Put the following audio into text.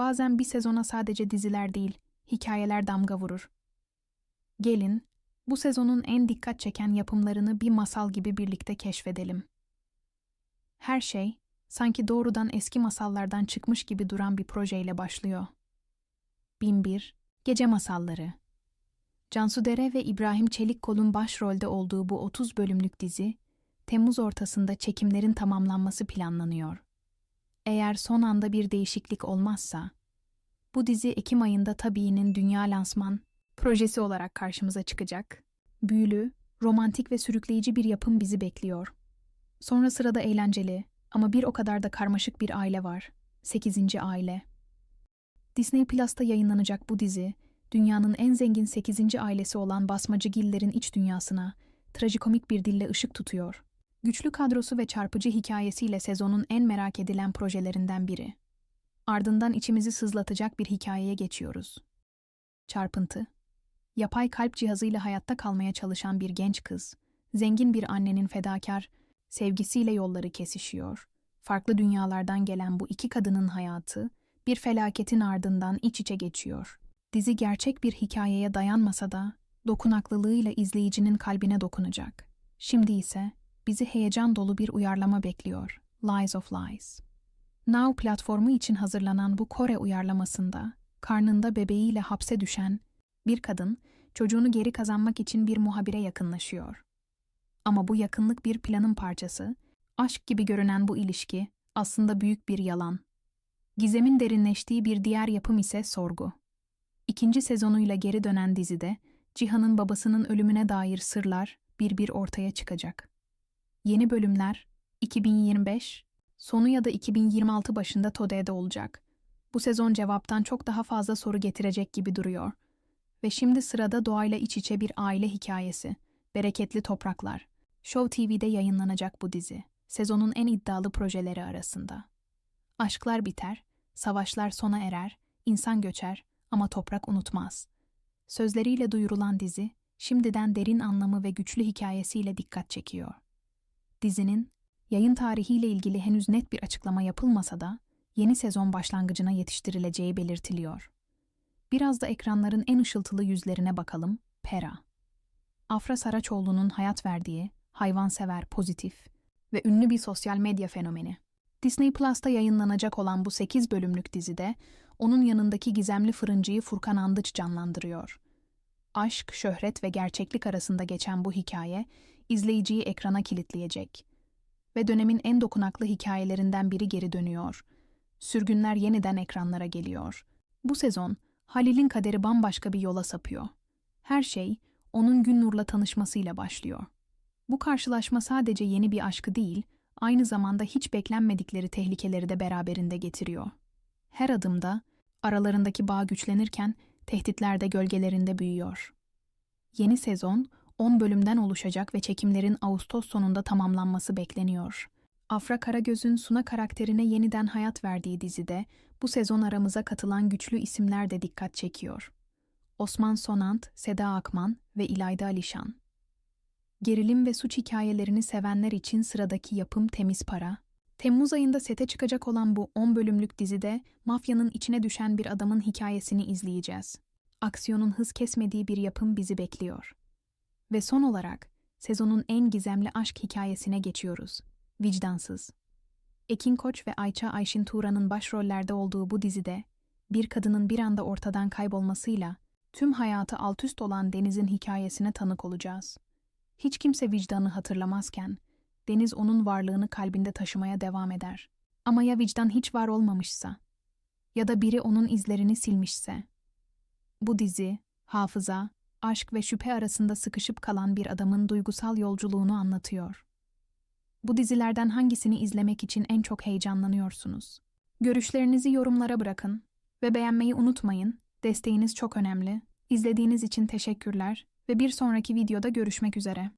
Bazen bir sezona sadece diziler değil, hikayeler damga vurur. Gelin, bu sezonun en dikkat çeken yapımlarını bir masal gibi birlikte keşfedelim. Her şey, sanki doğrudan eski masallardan çıkmış gibi duran bir projeyle başlıyor. 1001 Gece Masalları Cansu Dere ve İbrahim Çelikkol'un başrolde olduğu bu 30 bölümlük dizi, Temmuz ortasında çekimlerin tamamlanması planlanıyor. Eğer son anda bir değişiklik olmazsa, bu dizi Ekim ayında Tabii'nin dünya lansman projesi olarak karşımıza çıkacak. Büyülü, romantik ve sürükleyici bir yapım bizi bekliyor. Sonra sırada eğlenceli ama bir o kadar da karmaşık bir aile var. 8. Aile. Disney Plus'ta yayınlanacak bu dizi, dünyanın en zengin 8. ailesi olan Basmacıgillerin iç dünyasına, trajikomik bir dille ışık tutuyor. Güçlü kadrosu ve çarpıcı hikayesiyle sezonun en merak edilen projelerinden biri. Ardından içimizi sızlatacak bir hikayeye geçiyoruz. Çarpıntı Yapay kalp cihazıyla hayatta kalmaya çalışan bir genç kız, zengin bir annenin fedakar, sevgisiyle yolları kesişiyor. Farklı dünyalardan gelen bu iki kadının hayatı, bir felaketin ardından iç içe geçiyor. Dizi gerçek bir hikayeye dayanmasa da, dokunaklılığıyla izleyicinin kalbine dokunacak. Şimdi ise bizi heyecan dolu bir uyarlama bekliyor. Lies of Lies. Now platformu için hazırlanan bu Kore uyarlamasında, karnında bebeğiyle hapse düşen bir kadın, çocuğunu geri kazanmak için bir muhabire yakınlaşıyor. Ama bu yakınlık bir planın parçası, aşk gibi görünen bu ilişki aslında büyük bir yalan. Gizemin derinleştiği bir diğer yapım ise sorgu. İkinci sezonuyla geri dönen dizide, Cihan'ın babasının ölümüne dair sırlar bir bir ortaya çıkacak. Yeni bölümler 2025 sonu ya da 2026 başında Tode'de olacak. Bu sezon cevaptan çok daha fazla soru getirecek gibi duruyor. Ve şimdi sırada doğayla iç içe bir aile hikayesi. Bereketli Topraklar. Show TV'de yayınlanacak bu dizi. Sezonun en iddialı projeleri arasında. Aşklar biter, savaşlar sona erer, insan göçer ama toprak unutmaz. Sözleriyle duyurulan dizi, şimdiden derin anlamı ve güçlü hikayesiyle dikkat çekiyor. Dizinin, yayın tarihiyle ilgili henüz net bir açıklama yapılmasa da, yeni sezon başlangıcına yetiştirileceği belirtiliyor. Biraz da ekranların en ışıltılı yüzlerine bakalım, Pera. Afra Saraçoğlu'nun hayat verdiği, hayvansever, pozitif ve ünlü bir sosyal medya fenomeni. Disney Plus'ta yayınlanacak olan bu 8 bölümlük dizide, onun yanındaki gizemli fırıncıyı Furkan Andıç canlandırıyor. Aşk, şöhret ve gerçeklik arasında geçen bu hikaye, izleyiciyi ekrana kilitleyecek. Ve dönemin en dokunaklı hikayelerinden biri geri dönüyor. Sürgünler yeniden ekranlara geliyor. Bu sezon, Halil'in kaderi bambaşka bir yola sapıyor. Her şey, onun Günnur'la tanışmasıyla başlıyor. Bu karşılaşma sadece yeni bir aşkı değil, aynı zamanda hiç beklenmedikleri tehlikeleri de beraberinde getiriyor. Her adımda, aralarındaki bağ güçlenirken, tehditler de gölgelerinde büyüyor. Yeni sezon, 10 bölümden oluşacak ve çekimlerin Ağustos sonunda tamamlanması bekleniyor. Afra Karagöz'ün Suna karakterine yeniden hayat verdiği dizide bu sezon aramıza katılan güçlü isimler de dikkat çekiyor. Osman Sonant, Seda Akman ve İlayda Alişan. Gerilim ve suç hikayelerini sevenler için sıradaki yapım Temiz Para. Temmuz ayında sete çıkacak olan bu 10 bölümlük dizide mafyanın içine düşen bir adamın hikayesini izleyeceğiz. Aksiyonun hız kesmediği bir yapım bizi bekliyor. Ve son olarak sezonun en gizemli aşk hikayesine geçiyoruz. Vicdansız. Ekin Koç ve Ayça Ayşin Turan'ın başrollerde olduğu bu dizide bir kadının bir anda ortadan kaybolmasıyla tüm hayatı altüst olan Deniz'in hikayesine tanık olacağız. Hiç kimse vicdanı hatırlamazken Deniz onun varlığını kalbinde taşımaya devam eder. Ama ya vicdan hiç var olmamışsa ya da biri onun izlerini silmişse? Bu dizi, hafıza, aşk ve şüphe arasında sıkışıp kalan bir adamın duygusal yolculuğunu anlatıyor. Bu dizilerden hangisini izlemek için en çok heyecanlanıyorsunuz? Görüşlerinizi yorumlara bırakın ve beğenmeyi unutmayın. Desteğiniz çok önemli. İzlediğiniz için teşekkürler ve bir sonraki videoda görüşmek üzere.